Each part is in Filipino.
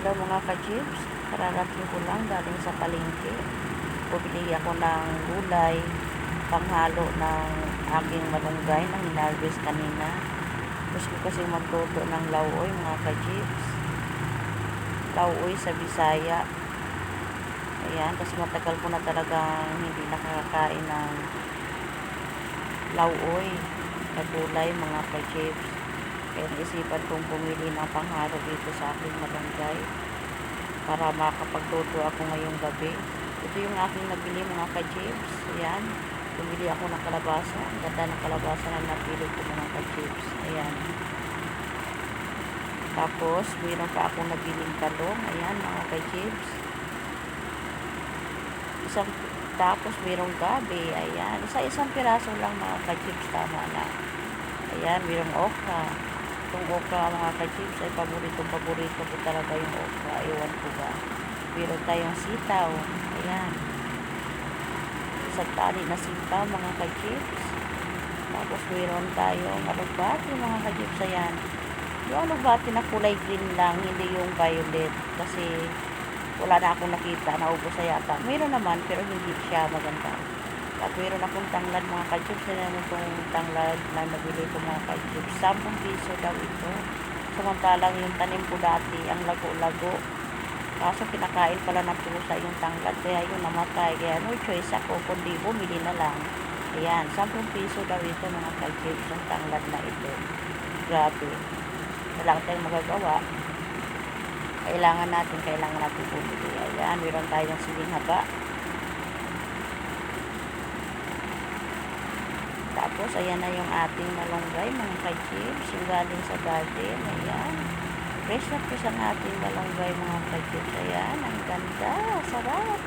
Hello mga ka-chips, kararating ko lang galing sa palengke. Bumili ako ng gulay, panghalo ng aking malunggay na hinarvest kanina. Gusto kasi magluto ng lauoy mga ka-chips. Lauoy sa Bisaya. Ayan, kasi matagal ko na talagang hindi nakakain ng lauoy na gulay mga ka-chips. Kaya naisipan kong bumili ng panghalo dito sa aking malunggay para makapagluto ako ngayong gabi. Ito yung aking nabili mga ka-chips. Ayan. Bumili ako ng kalabasa. Ang ganda ng kalabasa na napili ko mga ka-chips. Ayan. Tapos, mayroon pa akong nabiling talong. Ayan mga ka-chips. Isang, tapos mayroong gabi. Ayan. Isa-isang piraso lang mga ka-chips. Tama na. Ayan, mayroong okra. Itong okra mga ka-chips ay paborito paborito ko talaga yung okra. Ewan ko ba. Meron tayong sitaw. Ayan. Isang tali na sitaw mga ka-chips. Tapos meron tayong alugbati mga ka-chips. Ayan. Yung alugbati na kulay green lang, hindi yung violet. Kasi wala na akong nakita. Naubos na yata. Meron naman pero hindi siya maganda. At meron akong tanglad mga ka-chips. Yan naman tanglad na nabili ko mga ka-chips. 10 piso daw ito. Samantalang yung tanim ko dati, ang lago-lago. Kaso kinakain pala ng pusa yung tanglad. Kaya yun namatay. Kaya no choice ako. Kundi bumili na lang. Ayan, 10 piso daw ito mga ka-chips. Yung tanglad na ito. Grabe. Wala tayong magagawa. Kailangan natin, kailangan natin bumili. Ayan, meron tayong siling haba. Tapos, ayan na yung ating malunggay, mga ka-chips, yung galing sa garden. Ayan. Fresh na fresh ang ating malunggay, mga ka-chips. Ayan, ang ganda, sarap.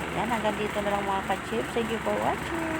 Ayan, hanggang dito na lang mga ka-chips. Thank you for watching.